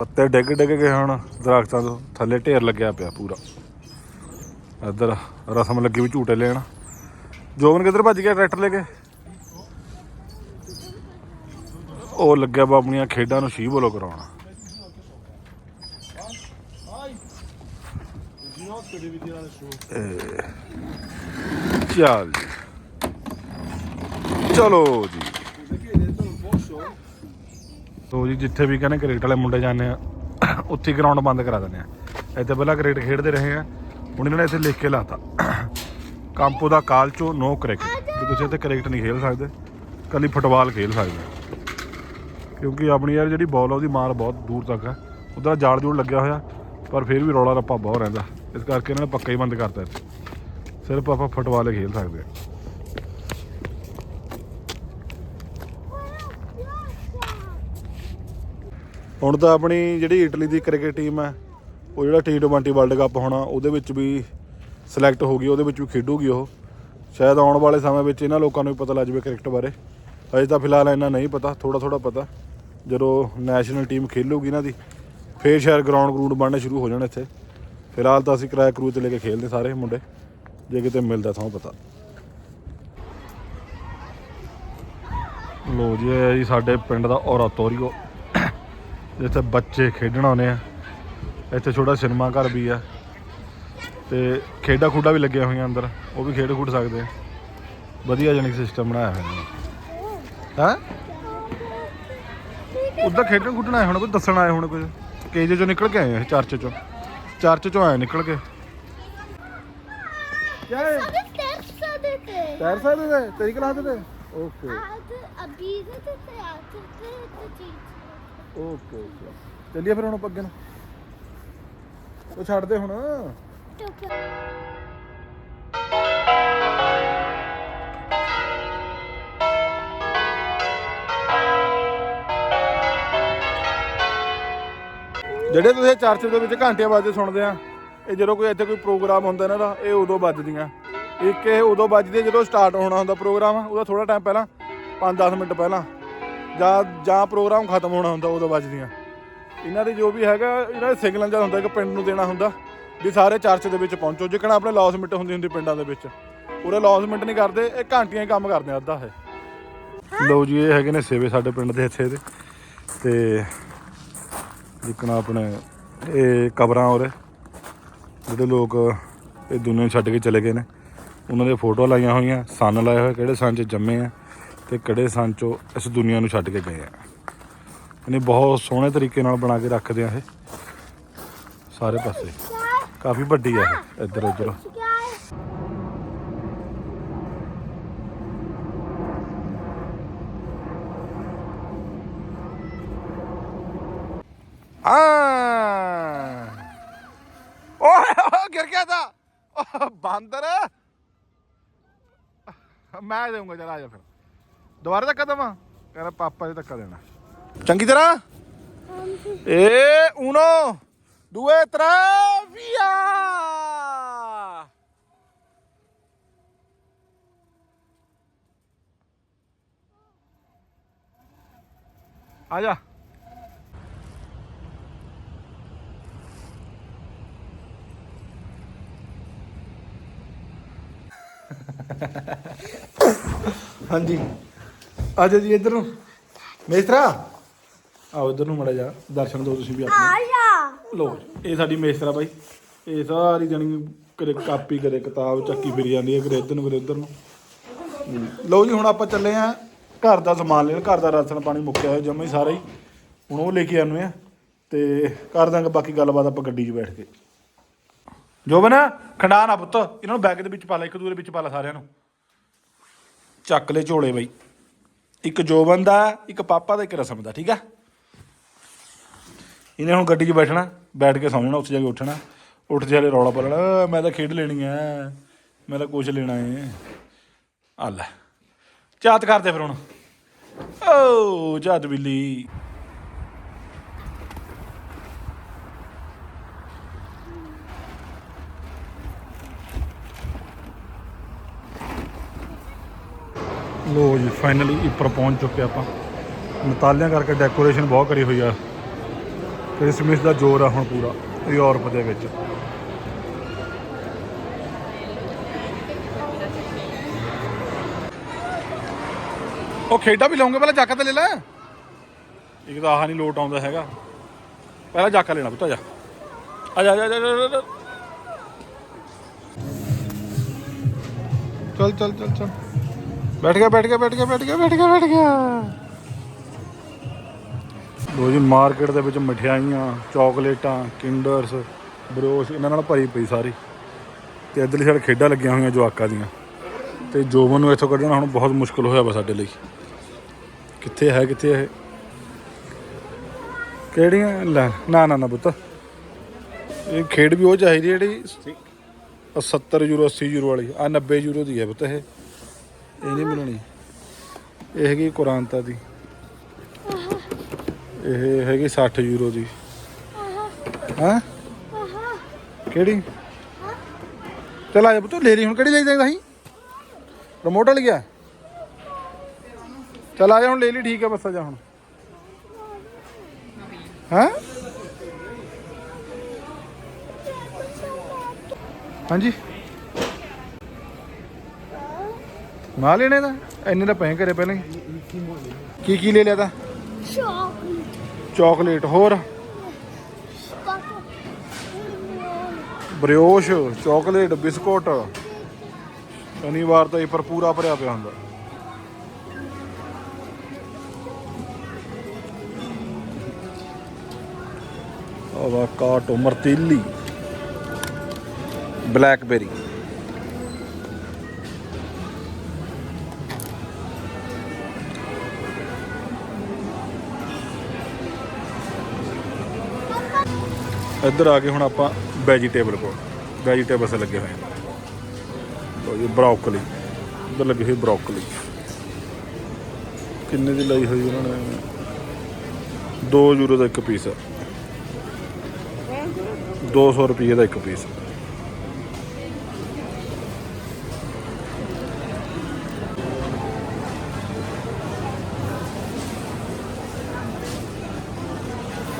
ਪੱਤੇ ਡਿੱਗ ਡਿੱਗ ਗਏ ਹੁਣ ਦਰਖਤਾਂ ਤੋਂ ਥੱਲੇ ਢੇਰ ਲੱਗਿਆ ਪਿਆ ਪੂਰਾ। ਇੱਧਰ ਰਸਮ ਲੱਗੀ ਵੀ ਝੂਟੇ ਲੈਣ। ਜੋਗਨ ਕਿੱਧਰ ਭੱਜ ਗਿਆ ਟਰੈਕਟਰ ਲੈ ਕੇ? ਉਹ ਲੱਗਿਆ ਵਾ ਆਪਣੀਆਂ ਖੇਡਾਂ ਨੂੰ ਸ਼ੀ ਬੋਲੋ ਕਰਾਉਣਾ। ਇਹ, ਚੱਲ ਜੀ। ਚਲੋ ਜੀ। ਸੋ ਜੀ ਜਿੱਥੇ ਵੀ ਕਹਿੰਦੇ ਕ੍ਰਿਕਟ ਵਾਲੇ ਮੁੰਡੇ ਜਾਂਦੇ ਆ, ਉੱਥੇ ਗਰਾਊਂਡ ਬੰਦ ਕਰਾ ਦਿੰਦੇ ਆ। ਇੱਥੇ ਪਹਿਲਾਂ ਕ੍ਰਿਕਟ ਖੇਡਦੇ ਰਹੇ ਆ, ਹੁਣ ਇਹਨਾਂ ਨੇ ਇੱਥੇ ਲਿਖ ਕੇ ਲਾਤਾ। ਕੰਪੋ ਦਾ ਕਾਲਚੋ ਨੋ ਕ੍ਰਿਕਟ। ਵੀ ਤੁਸੀਂ ਇੱਥੇ ਕ੍ਰਿਕਟ ਨਹੀਂ ਖੇਡ ਸਕਦੇ ਕੱਲੀ ਫੁੱਟਬਾਲ ਖੇਡ ਸਕਦੇ ਕਿਉਂਕਿ ਆਪਣੀ ਯਾਰ ਜਿਹੜੀ ਬਾਲ ਆ, ਉਹਦੀ ਮਾਰ ਬਹੁਤ ਦੂਰ ਤੱਕ ਹੈ ਉਧਰ ਜਾਲ ਜੂੜ ਲੱਗਿਆ ਹੋਇਆ, ਪਰ ਫਿਰ ਵੀ ਰੌਲਾ ਰੱਪਾ ਬਹੁਤ ਰਹਿੰਦਾ। ਇਸ ਕਰਕੇ ਇਹਨਾਂ ਨੇ ਪੱਕਾ ਹੀ ਬੰਦ ਕਰਤਾ ਇੱਥੇ। ਸਿਰਫ ਆਪਾਂ ਫੁੱਟਬਾਲ ਹੀ ਖੇਡ ਸਕਦੇ ਹਾਂ ਹੁਣ ਤਾਂ ਆਪਣੀ ਜਿਹੜੀ ਇਟਲੀ ਦੀ ਕ੍ਰਿਕਟ ਟੀਮ ਹੈ, ਉਹ ਜਿਹੜਾ T20 ਵਰਲਡ ਕੱਪ ਹੋਣਾ, ਉਹਦੇ ਵਿੱਚ ਵੀ ਸਿਲੈਕਟ ਹੋ ਗਈ, ਉਹਦੇ ਵਿੱਚ ਵੀ ਖੇਡੂਗੀ ਉਹ। ਸ਼ਾਇਦ ਆਉਣ ਵਾਲੇ ਸਮੇਂ ਵਿੱਚ ਇਹਨਾਂ ਲੋਕਾਂ ਨੂੰ ਵੀ ਪਤਾ ਲੱਗ ਜਾਵੇ ਕ੍ਰਿਕਟ ਬਾਰੇ। ਅਜੇ ਤਾਂ ਫਿਲਹਾਲ ਇਹਨਾਂ ਨਹੀਂ ਪਤਾ ਥੋੜਾ ਥੋੜਾ ਪਤਾ। ਜਦੋਂ ਨੈਸ਼ਨਲ ਟੀਮ ਖੇਲੂਗੀ ਇਹਨਾਂ ਦੀ, ਫੇਰ ਸ਼ਾਇਦ ਗਰਾਊਂਡ ਗਰੂੰਡ ਬਣਨੇ ਸ਼ੁਰੂ ਹੋ ਜਾਣ ਇੱਥੇ। ਫਿਲਹਾਲ ਤਾਂ ਅਸੀਂ ਕਿਰਾਇਆ ਕਰੂ ਤੇ ਲੈ ਕੇ ਖੇਲਦੇ ਸਾਰੇ ਮੁੰਡੇ, ਜੇ ਕਿਤੇ ਮਿਲਦਾ ਤਾਂ ਪਤਾ। ਲੋ ਜੀ, ਇਹ ਜੀ ਸਾਡੇ ਪਿੰਡ ਦਾ ਔਰਾਤੋਰੀਓ ਜਿੱਥੇ ਬੱਚੇ ਖੇਡਣ ਆਉਂਦੇ ਆ। ਇੱਥੇ ਛੋਟਾ ਸਿਨੇਮਾ ਘਰ ਵੀ ਆ। ਤੇ ਖੇਡਾਂ ਖੂਡਾਂ ਵੀ ਲੱਗੀਆਂ ਹੋਈਆਂ ਅੰਦਰ। ਉਹ ਵੀ ਖੇਡ ਖੂਡ ਸਕਦੇ ਆ। ਵਧੀਆ ਜਨਕ ਸਿਸਟਮ ਬਣਾਇਆ ਹੋਇਆ ਹੈ ਹੈ? ਉੱਧਰ ਖੇਡਣ ਖੁੱਡਣ ਆਏ ਹੁਣ ਕੋਈ ਦੱਸਣ ਆਏ ਹੁਣ ਕੁਝ ਕੇਜੇ ਚੋਂ ਨਿਕਲ ਕੇ ਆਏ ਆ ਚਰਚ ਚੋਂ। ਚਰਚ ਚੋਂ ਆਏ ਨਿਕਲ ਕੇ। ਤੇਰੀ ਕਲਾਸ ਦੇ ਓਕੇ। Okay okay. ਚੱਲੀਏ ਫਿਰ ਹੁਣ ਆਪਾਂ ਅੱਗੇ ਨੂੰ। ਉਹ ਛੱਡ ਦੇ ਹੁਣ। ਜਿਹੜੇ ਤੁਸੀਂ ਚਰਚ ਦੇ ਵਿੱਚ ਘੰਟੇ ਵੱਜਦੇ ਸੁਣਦੇ ਆ, ਇਹ ਜਦੋਂ ਕੋਈ ਇੱਥੇ ਕੋਈ ਪ੍ਰੋਗਰਾਮ ਹੁੰਦਾ ਇਹਨਾਂ ਦਾ ਇਹ ਉਦੋਂ ਵੱਜਦੀਆਂ। ਇੱਕ ਇਹ ਉਦੋਂ ਵੱਜਦੀ ਜਦੋਂ ਸਟਾਰਟ ਹੋਣਾ ਹੁੰਦਾ ਪ੍ਰੋਗਰਾਮ, ਉਹਦਾ ਥੋੜਾ ਟਾਈਮ ਪਹਿਲਾਂ 5-10 ਮਿੰਟ ਪਹਿਲਾਂ। ਜਾਂ ਜਾਂ ਪ੍ਰੋਗਰਾਮ ਖਤਮ ਹੋਣਾ ਹੁੰਦਾ ਉਦੋਂ ਵੱਜਦੀਆਂ। ਇਹਨਾਂ ਦੇ ਜੋ ਵੀ ਹੈਗਾ, ਇਹਨਾਂ ਦੇ ਸਿਗਨਲ ਜਾਂ ਹੁੰਦਾ, ਇੱਕ ਪਿੰਡ ਨੂੰ ਦੇਣਾ ਹੁੰਦਾ, ਵੀ ਸਾਰੇ ਚਰਚ ਦੇ ਵਿੱਚ ਪਹੁੰਚੋ। ਜਿੱਕਣਾ ਆਪਣੇ ਲੌਸਮੈਂਟ ਹੁੰਦੀ ਹੁੰਦੀ ਪਿੰਡਾਂ ਦੇ ਵਿੱਚ। ਉਰੇ ਲੌਸਮੈਂਟ ਨਹੀਂ ਕਰਦੇ, ਇਹ ਘੰਟੀਆਂ ਹੀ ਕੰਮ ਕਰਦੇ ਆ, ਅੱਧਾ ਇਹ। ਲਓ ਜੀ, ਇਹ ਹੈਗੇ ਨੇ ਸੇਵੇ ਸਾਡੇ ਪਿੰਡ ਦੇ ਇੱਥੇ ਦੇ। ਤੇ ਜਿੱਕਣਾ ਆਪਣੇ ਇਹ ਕਬਰਾਂ ਉਰੇ, ਜਿਹੜੇ ਲੋਕ ਇਹ ਦੁਨੀਆ ਛੱਡ ਕੇ ਚਲੇ ਗਏ ਨੇ। ਉਹਨਾਂ ਦੇ ਫੋਟੋ ਲਾਈਆਂ ਹੋਈਆਂ, ਸਨ ਲਾਏ ਹੋਏ, ਕਿਹੜੇ ਸੰਨ 'ਚ ਜੰਮੇ ਆ। ਤੇ ਕਿਹੜੇ ਸੰਨ 'ਚੋਂ ਇਸ ਦੁਨੀਆ ਨੂੰ ਛੱਡ ਕੇ ਗਏ ਆ। ਇਹਨੇ ਬਹੁਤ ਸੋਹਣੇ ਤਰੀਕੇ ਨਾਲ ਬਣਾ ਕੇ ਰੱਖਦੇ ਆ ਇਹ। ਸਾਰੇ ਪਾਸੇ। ਕਾਫੀ ਵੱਡੀ ਆ ਇਹ। ਇੱਧਰ ਉੱਧਰ। ਆ। ਓਏ ਓਏ, ਗਿਰ ਗਿਆ ਤਾਂ। ਬਾਂਦਰ। ਮੈਂ ਦੇਊਂਗਾ ਚਲ ਆ ਜਾ ਫਿਰ। ਦੁਬਾਰਾ ਧੱਕਾ ਦਵਾਂ? ਕਹਿੰਦਾ ਪਾਪਾ ਜੀ ਧੱਕਾ ਦੇਣਾ। ਚੰਗੀ ਤਰ੍ਹਾਂ? ਏ ਉਨੋ ਦੂਏ ਤਰੇ ਵੀਆ ਆ ਜਾ। ਹਾਂਜੀ। ਆ ਜਾ ਜੀ ਇੱਧਰ। ਨੂੰ ਮੇਸਤਰਾ ਆਓ ਇੱਧਰ ਨੂੰ ਮੜਾ ਜਾ ਦਰਸ਼ਨ ਦਿਓ ਤੁਸੀਂ ਵੀ ਆਪਣੇ. ਲੋ ਇਹ ਸਾਡੀ ਮੇਸਤਰਾ ਬਾਈ। ਇਹ ਸਾਰੀ ਜਣੀ ਕਦੇ ਕਾਪੀ ਕਦੇ ਕਿਤਾਬ ਚੱਕੀ ਫਿਰ ਜਾਂਦੀ ਹੈ ਕਦੇ ਇੱਧਰ ਨੂੰ ਕਦੇ ਉੱਧਰ ਨੂੰ। ਹਮ, ਲਓ ਜੀ ਹੁਣ ਆਪਾਂ ਚੱਲੇ ਆ ਘਰ ਦਾ ਸਮਾਨ ਲੈਣ ਘਰ ਦਾ ਰਾਸ਼ਨ ਪਾਣੀ ਮੁੱਕਿਆ ਹੋਇਆ ਜਮਾ ਹੀ ਸਾਰਾ ਹੀ। ਹੁਣ ਉਹ ਲੈ ਕੇ ਆਉਂਦੇ ਆ ਤੇ ਕਰ ਦਾਂਗੇ ਬਾਕੀ ਗੱਲਬਾਤ ਆਪਾਂ ਗੱਡੀ 'ਚ ਬੈਠ ਕੇ। ਜੋਬਨ ਖੰਡਾ ਨਾ ਪੁੱਤ। ਇਹਨਾਂ ਨੂੰ ਬੈਗ ਦੇ ਵਿੱਚ ਪਾ ਲੈ ਇੱਕ ਦੂਰੇ ਵਿੱਚ ਪਾ ਲੈ ਸਾਰਿਆਂ ਨੂੰ। ਚੱਕ ਲੈ ਝੋਲੇ ਬਈ। ਇੱਕ ਜੋਬਨ ਦਾ ਇੱਕ ਪਾਪਾ ਦਾ ਇੱਕ ਰਸਮ ਦਾ, ਠੀਕ ਆ? ਇਹਨੇ ਹੁਣ ਗੱਡੀ 'ਚ ਬੈਠਣਾ, ਬੈਠ ਕੇ ਸੌਂ ਜਾਣਾ ਉੱਥੇ ਜਾ ਕੇ ਉੱਠਣਾ। ਉੱਠ ਕੇ ਹਲੇ ਰੌਲਾ ਪਾ ਲੈਣਾ ਮੈਂ ਤਾਂ ਖੇਡ ਲੈਣੀ ਐ, ਮੈਂ ਤਾਂ ਕੁਛ ਲੈਣਾ ਏ ਆ ਲੈ। ਚਾਤ ਕਰਦੇ ਫਿਰ ਹੁਣ। ਓ ਜਾਤ ਬਿੱਲੀ। ਲੋ ਜੀ ਫਾਈਨਲੀ ਉੱਪਰ ਪਹੁੰਚ ਚੁੱਕੇ ਆਪਾਂ। ਮਤਾਲਿਆਂ ਕਰਕੇ ਡੈਕੋਰੇਸ਼ਨ ਬਹੁਤ ਕਰੀ ਹੋਈ ਆ। ਕ੍ਰਿਸਮਸ ਦਾ ਜ਼ੋਰ ਆ ਹੁਣ ਪੂਰਾ ਯੂਰਪ ਦੇ ਵਿੱਚ। ਉਹ ਖੇਡਾਂ ਵੀ ਲਾਉਂਗੇ ਪਹਿਲਾਂ ਜੱਕ ਤੇ ਲੈ ਲੈ। ਇੱਕ ਤਾਂ ਆਹ ਨਹੀਂ ਲੋਟ ਆਉਂਦਾ ਹੈਗਾ। ਪਹਿਲਾਂ ਜੱਕ ਲੈਣਾ ਪੁੱਤ ਆ ਜਾ। ਆ ਜਾ ਜਾ, ਆ ਜਾ, ਆ ਜਾ। ਚੱਲ ਚੱਲ ਚੱਲ ਚੱਲ। ਬੈਠ ਗਿਆ ਬੈਠ ਗਿਆ ਬੈਠ ਗਿਆ ਬੈਠ ਗਿਆ ਬੈਠ ਗਿਆ ਬੈਠ ਗਿਆ। ਲੋ ਜੀ ਮਾਰਕੀਟ ਦੇ ਵਿੱਚ ਮਠਿਆਈਆਂ ਚਾਕਲੇਟਾਂ ਕਿੰਡਰਸ ਬਰੋਸ਼ ਇਹਨਾਂ ਨਾਲ ਭਰੀ ਪਈ ਸਾਰੀ। ਤੇ ਇੱਧਰਲੀ ਸਾਈਡ ਖੇਡਾਂ ਲੱਗੀਆਂ ਹੋਈਆਂ ਜਵਾਕਾਂ ਦੀਆਂ। ਤੇ ਜੋਬਨ ਨੂੰ ਇੱਥੋਂ ਕੱਢਣਾ ਹੁਣ ਬਹੁਤ ਮੁਸ਼ਕਲ ਹੋਇਆ ਵਾ ਸਾਡੇ ਲਈ। ਕਿੱਥੇ ਹੈ ਕਿੱਥੇ ਇਹ? ਕਿਹੜੀਆਂ? ਲੈ ਨਾ ਨਾ ਨਾ ਪੁੱਤ। ਇਹ ਖੇਡ ਵੀ ਉਹ ਚਾਹੀਦੀ ਜਿਹੜੀ 70 ਯੂਰੋ 80 ਯੂਰੋ ਵਾਲੀ। ਆ 90 ਯੂਰੋ ਦੀ ਹੈ ਪੁੱਤ ਇਹ। ਇਹ ਨਹੀਂ ਮਿਲਣੀ ਇਹ ਹੈਗੀ ਕੁਰਾਨਤਾ ਦੀ। ਇਹ ਹੈਗੀ 60 ਯੂਰੋ ਦੀ। ਹਾਂ? ਕਿਹੜੀ? ਚਲ ਆ ਜਾ ਪੁੱਤ, ਲੈ ਲਈ ਹੁਣ। ਕਿਹੜੀ ਲਈ ਜਾਂਦਾ ਸੀ ਰਿਮੋਟ ਵਾਲੀ ਗਿਆ ਚਲ ਆ ਜਾ ਹੁਣ, ਲੈ ਲਈ, ਠੀਕ ਹੈ ਬਸ ਆ ਜਾ ਹੁਣ। ਹਾਂ? ਹਾਂਜੀ। ਨਾ ਲੈਣੇ ਦਾ ਇੰਨੇ ਦਾ ਪੈ ਕਰੇ ਪਹਿਲਾਂ ਹੀ। ਕੀ ਕੀ ਲੈ ਲਿਆ ਤਾ? chocolate ਚਾਕਲੇਟ ਹੋਰ? Brioche chocolate biscuit. ਸ਼ਨੀਵਾਰ ਤਾਂ ਇਹ ਪਰ ਪੂਰਾ ਭਰਿਆ ਪਿਆ ਹੁੰਦਾ। ਆਵਾਕਾਟੋ ਮਰਤੀਲੀ ਬਲੈਕਬੇਰੀ। ਇੱਧਰ ਆ ਕੇ ਹੁਣ ਆਪਾਂ ਵੈਜੀਟੇਬਲ ਕੋਲ ਵੈਜੀਟੇਬਲਸ ਲੱਗੇ ਹੋਏ ਲੋ ਜੀ ਬਰੋਕਲੀ ਇੱਧਰ ਲੱਗੀ ਹੋਈ ਬਰੋਕਲੀ ਕਿੰਨੇ ਦੀ ਲਈ ਹੋਈ ਉਹਨਾਂ ਨੇ? 2 ਯੂਰੋ ਦਾ ਇੱਕ ਪੀਸ 200 ਰੁਪਏ ਦਾ ਇੱਕ ਪੀਸ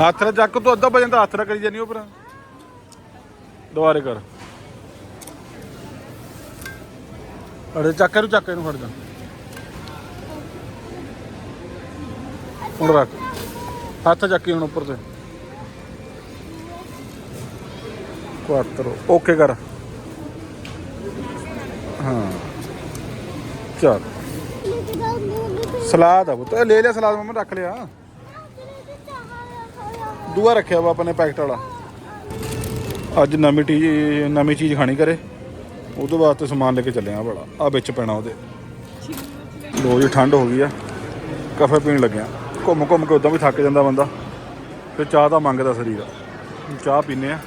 ਹੱਥ ਨਾਲ ਚੱਕ, ਤੂੰ ਅੱਧਾ ਵਜਨ ਦਾ ਹੱਥ ਨਾਲ ਕਰੀ ਜਾਨੀ ਉਪਰ ਦੁਬਾਰੇ ਕਰ। ਅੜੇ ਚੱਕ ਇਹਨੂੰ ਚੱਕ ਇਹਨੂੰ ਫੜ ਜਾ। ਹੁਣ ਰੱਖ। ਹੱਥ ਚੱਕੀ ਹੁਣ ਉੱਪਰ ਤੇ। ਕੁਆਟਰ ਓਕੇ ਕਰ। ਹਾਂ। ਚੱਲ। ਸਲਾਦ ਆ ਪੁੱਤ। ਲੈ ਲਿਆ ਸਲਾਦ, ਮੰਮਾ, ਰੱਖ ਲਿਆ। ਦੂਆ ਰੱਖਿਆ ਵਾ ਆਪਣੇ ਪੈਕਟ ਵਾਲਾ। ਅੱਜ ਨਵੀਂ ਚੀਜ਼ ਨਵੀਂ ਚੀਜ਼ ਖਾਣੀ ਕਰੇ ਉਹਦੇ ਵਾਸਤੇ ਸਮਾਨ ਲੈ ਕੇ ਚੱਲੇ ਆ ਬੜਾ ਆ ਵਿੱਚ ਪੈਣਾ ਉਹਦੇ। ਲੋ ਜੀ, ਠੰਡ ਹੋ ਗਈ ਆ। ਕਾਫੇ ਪੀਣ ਲੱਗਿਆ। ਘੁੰਮ ਘੁੰਮ ਕੇ ਉਦਾਂ ਵੀ ਥੱਕ ਜਾਂਦਾ ਬੰਦਾ। ਫਿਰ ਚਾਹ ਤਾਂ ਮੰਗਦਾ ਸਰੀਰ। ਹੁਣ ਚਾਹ ਪੀਨੇ ਆ।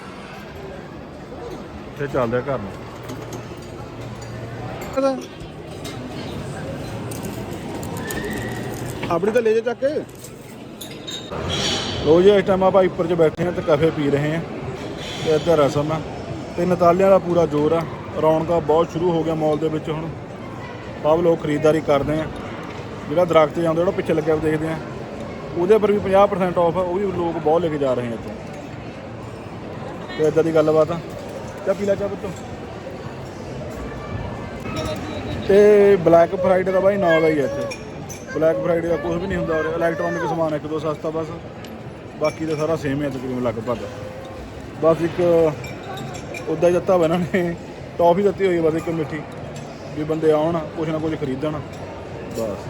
ਤੇ ਚੱਲਦੇ ਆ ਘਰ ਨੂੰ। ਆਪਣੀ ਤਾਂ ਲੈ ਜਾ ਚੱਕ। ਕੇ ਲੋ ਜੀ, ਇਸ ਟਾਈਮ ਆਪਾਂ ਉੱਪਰ 'ਚ ਬੈਠੇ ਆ ਤੇ ਕਾਫੇ ਪੀ ਰਹੇ ਆ ਤੇ ਇੱਧਰ ਰਸਮ ਆ ਤੇ ਨਤਾਲਿਆਂ ਦਾ ਪੂਰਾ ਜ਼ੋਰ ਆ। ਰੌਣਕਾਂ ਬਹੁਤ ਸ਼ੁਰੂ ਹੋ ਗਿਆ ਮਾਲ ਦੇ ਵਿੱਚ ਹੁਣ। ਸਭ ਲੋਕ ਖਰੀਦਦਾਰੀ ਕਰਦੇ ਆ ਜਿਹੜਾ ਦਰਖਤ ਜਾਂਦਾ, ਜਿਹੜਾ ਪਿੱਛੇ ਲੱਗਿਆ ਹੋਇਆ ਦੇਖਦੇ ਆ ਉਹਦੇ ਪਰ ਵੀ 50% ਆਫ ਆ, ਉਹ ਵੀ ਲੋਕ ਬਹੁਤ ਲੈ ਕੇ ਜਾ ਰਹੇ ਆ ਇੱਥੋਂ। ਤੇ ਇਦਾਂ ਦੀ ਗੱਲਬਾਤ ਆ। ਚਾਹ ਪੀ ਲੈ ਚਾਹ ਪੁੱਤ? ਤੇ ਬਲੈਕ ਫਰਾਈਡੇ ਦਾ ਬਾਈ ਨਾਂ ਦਾ ਹੀ ਹੈ ਇੱਥੇ। ਬਲੈਕ ਫਰਾਈਡੇ ਦਾ ਕੁਝ ਵੀ ਨਹੀਂ ਹੁੰਦਾ ਉਰੇ। ਇਲੈਕਟ੍ਰੋਨਿਕ ਸਮਾਨ ਇੱਕ ਦੋ ਸਸਤਾ ਬਸ। ਬਾਕੀ ਤਾਂ ਸਾਰਾ ਸੇਮ ਹੈ ਤਕਰੀਬਨ ਲਗਭਗ। ਬਸ ਇੱਕ ਉਦਾਂ ਹੀ ਦਿੱਤਾ ਹੋਇਆ ਇਹਨਾਂ ਨੇ। ਟੌਫੀ ਦਿੱਤੀ ਹੋਈ ਹੈ ਬਸ ਇੱਕ ਮਿੱਠੀ। ਵੀ ਬੰਦੇ ਆਉਣ, ਕੁਛ ਨਾ ਕੁਝ ਖਰੀਦਣ। ਬਸ।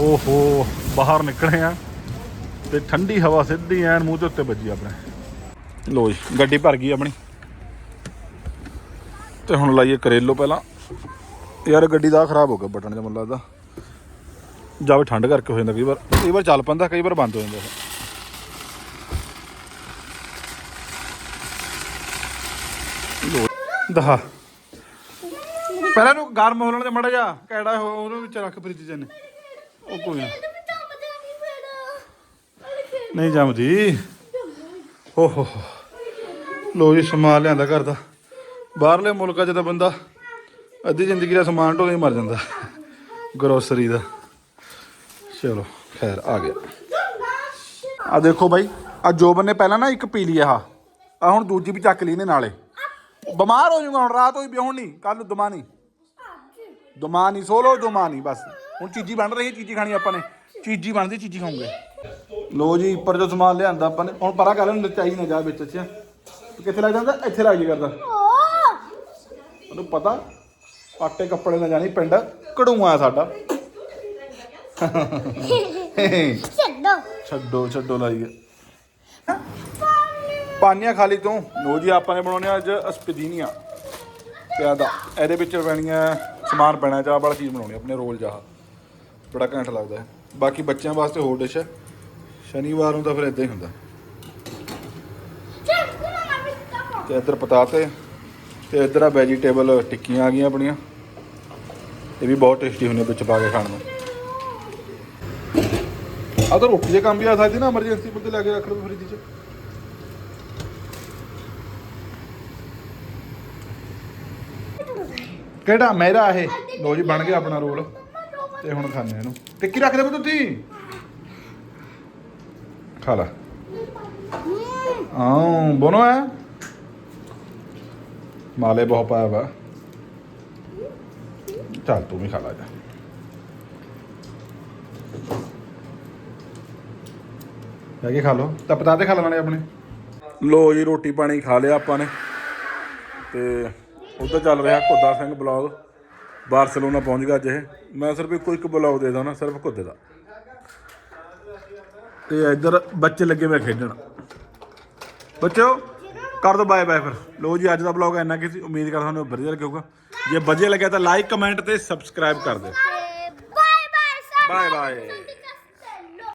ਓਹੋ, ਬਾਹਰ ਨਿਕਲੇ ਆ ਤੇ ਠੰਡੀ ਹਵਾ ਸਿੱਧੀ ਐਨ ਮੂੰਹ ਦੇ ਉੱਤੇ ਵੱਜੀ ਆਪਣੇ। ਲੋ ਜੀ, ਗੱਡੀ ਭਰ ਗਈ ਆਪਣੀ। ਤੇ ਹੁਣ ਲਾਈਏ ਕਰੇਲੋ ਪਹਿਲਾਂ। ਯਾਰ ਗੱਡੀ ਦਾ ਖਰਾਬ ਹੋ ਗਿਆ ਬਟਨ ਜਿਹਾ, ਮੈਨੂੰ ਲੱਗਦਾ। ਜਾਵੇ ਠੰਡ ਕਰਕੇ ਹੋ ਜਾਂਦਾ, ਕਈ ਵਾਰ ਕਈ ਵਾਰ ਚੱਲ ਪੈਂਦਾ, ਕਈ ਵਾਰ ਬੰਦ ਹੋ ਜਾਂਦਾ ਦਹਾ। ਪਹਿਲਾਂ ਨੂੰ ਗਰਮ ਹੋ ਦੇ ਮੜਾ ਜਾ ਕੈੜਾ ਹੋ, ਉਹਨੂੰ ਵਿੱਚ ਰੱਖ ਫ੍ਰਿਜ ਚ ਨੇ ਉਹ ਕੋਈ ਨਾ। ਨਹੀਂ ਜੰਮਦੀ ਹੋ ਹੋ ਹੋ। ਲੋ ਜੀ, ਸਮਾਨ ਲਿਆਂਦਾ ਘਰ ਦਾ। ਬਾਹਰਲੇ ਮੁਲਕਾਂ 'ਚ ਤਾਂ ਬੰਦਾ ਅੱਧੀ ਜ਼ਿੰਦਗੀ ਦਾ ਸਮਾਨ ਢੋਲੇ ਹੀ ਮਰ ਜਾਂਦਾ। ਗਰੋਸਰੀ ਦਾ। ਚਲੋ ਖੈਰ ਆ ਗਿਆ ਆ ਦੇਖੋ ਬਾਈ ਆ ਜੋਬਨ ਨੇ ਪਹਿਲਾਂ ਨਾ ਇੱਕ ਪੀ ਲਈ ਆ। ਆ ਹੁਣ ਦੂਜੀ ਵੀ ਚੱਕ ਲਈ ਨੇ ਨਾਲੇ। ਬਿਮਾਰ ਹੋ ਜਾਊਗਾ ਹੁਣ ਰਾਤ ਹੋਈ ਵੀ ਹੁਣ ਨਹੀਂ ਕੱਲ ਨੂੰ ਦਮਾ ਨਹੀਂ। ਦਮਾ ਨਹੀਂ ਸੋਲੋ ਦਮਾ ਨਹੀਂ ਬਸ। ਹੁਣ ਚੀਜੀ ਬਣ ਰਹੀ ਚੀਜੀ ਖਾਣੀ ਆਪਾਂ ਨੇ। ਚੀਜੀ ਬਣਦੀ ਚੀਜੀ ਖਾਉਂਗੇ ਲੋ ਜੀ ਉੱਪਰ ਜੋ ਸਮਾਨ ਲਿਆਂਦਾ ਆਪਾਂ ਨੇ ਹੁਣ ਪਰਾ ਕਰ ਲੈਣ ਲਚਾਈ ਨਾ ਜਾ ਵਿੱਚ ਅੱਛਾ। ਕਿੱਥੇ ਲੱਗ ਜਾਂਦਾ? ਇੱਥੇ ਲੱਗ ਜੀ ਕਰਦਾ। ਉਹਨੂੰ ਪਤਾ ਆਟੇ ਕੱਪੜੇ ਨਾ ਜਾਣੀ ਪਿੰਡ ਕੜੂਆ ਸਾਡਾ। ਛੱਡੋ। ਛੱਡੋ ਛੱਡੋ ਲਾਈ ਹੈ ਪਾਨੀਆਂ ਖਾਲੀ ਤੋਂ। ਲੋ ਜੀ ਆਪਾਂ ਨੇ ਬਣਾਉਣੇ ਅੱਜ ਅਸਪਦੀਨੀਆਂ। ਪਿਆਦਾ। ਇਹਦੇ ਵਿੱਚ ਪੈਣੀਆਂ ਸਮਾਨ ਪੈਣਾ ਚਾਹ ਵਾਲਾ ਚੀਜ਼ ਬਣਾਉਣੀ ਆਪਣੇ ਰੋਲ ਜਾਹ। ਬੜਾ ਘੈਂਟ ਲੱਗਦਾ ਹੈ ਬਾਕੀ ਬੱਚਿਆਂ ਵਾਸਤੇ ਹੋਰ ਡਿਸ਼ ਹੈ ਸ਼ਨੀਵਾਰ ਨੂੰ ਤਾਂ ਫਿਰ ਇਦਾਂ ਹੀ ਹੁੰਦਾ। ਤੇ ਇੱਧਰ ਪਤਾਤੇ ਤੇ ਇੱਧਰ ਆ ਵੈਜੀਟੇਬਲ ਟਿੱਕੀਆਂ ਆ ਗਈਆਂ ਆਪਣੀਆਂ। ਇਹ ਵੀ ਬਹੁਤ ਟੇਸਟੀ ਹੁੰਦੇ ਵਿੱਚ ਪਾ ਕੇ ਖਾਣ ਨੂੰ। ਆ ਤਾਂ ਰੋਟੀ ਦੇ ਕੰਮ ਵੀ ਆ ਸਕਦੀ ਨਾ ਐਮਰਜੈਂਸੀ ਬੰਦੇ ਲੈ ਕੇ ਰੱਖ ਲਓ ਫ੍ਰਿਜ 'ਚ। ਕਿਹੜਾ ਮੇਰਾ ਇਹ? ਲੋ ਜੀ, ਬਣ ਗਿਆ ਆਪਣਾ ਰੋਲ। ਤੇ ਹੁਣ ਖਾਣੇ ਇਹਨੂੰ। ਟਿੱਕੀ ਰੱਖ ਦੇ ਬੁੱਤ ਤੁਸੀਂ। ਖਾ ਲਾ। ਆਹ ਬੋਨੋ ਹੈ ਮਾਲੇ ਬਹੁਤ ਪਾਇਆ ਵਾ। ਚੱਲ ਤੂੰ ਵੀ ਖਾ ਲਾ ਜਾ। ਜਾ ਕੇ ਖਾ ਲੋ ਤਾਂ ਪਤਾ ਤੇ ਖਾ ਲੈਣੇ ਆਪਣੇ। ਲੋ ਜੀ ਰੋਟੀ ਪਾਣੀ ਖਾ ਲਿਆ ਆਪਾਂ ਨੇ। ਤੇ ਉਧਰ ਚੱਲ ਰਿਹਾ ਘੁੱਦਾ ਸਿੰਘ ਬਲੌਗ। ਬਾਰਸਲੋਨਾ ਪਹੁੰਚ ਗਿਆ ਅੱਜ ਇਹ। ਮੈਂ ਸਿਰਫ ਇੱਕੋ ਇੱਕ ਬਲੌਗ ਦੇ ਦਾਂ ਸਿਰਫ ਘੁੱਦੇ ਦਾ। ਤੇ ਇੱਧਰ ਬੱਚੇ ਲੱਗੇ ਹੋਏ ਖੇਡਣ। ਬੱਚਿਓ ਕਰ ਦੋ ਬਾਏ ਬਾਏ ਫਿਰ। ਲੋ ਜੀ ਅੱਜ ਦਾ ਬਲੌਗ ਇੰਨਾ ਕਿ ਸੀ। ਉਮੀਦ ਕਰਦਾ ਤੁਹਾਨੂੰ ਵਧੀਆ ਲੱਗਿਆ ਹੋਊਗਾ ਜੇ ਵਧੀਆ ਲੱਗਿਆ ਤਾਂ ਲਾਈਕ ਕਮੈਂਟ ਤੇ ਸਬਸਕ੍ਰਾਈਬ ਕਰ ਦਿਓ। Bye bye sir bye bye